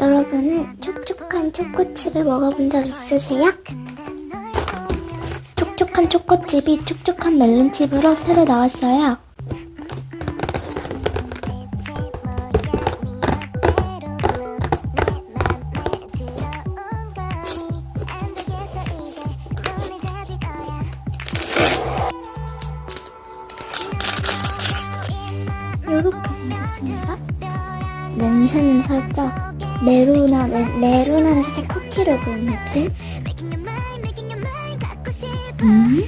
여러분은 촉촉한 초코칩을 먹어본 적 있으세요? 촉촉한 초코칩이 촉촉한 멜론칩으로 새로 나왔어요. 이렇게 생겼습니다. 냄새는 살짝 메로나 메, 메로나는 살짝 쿠키로 보이는 듯. 음?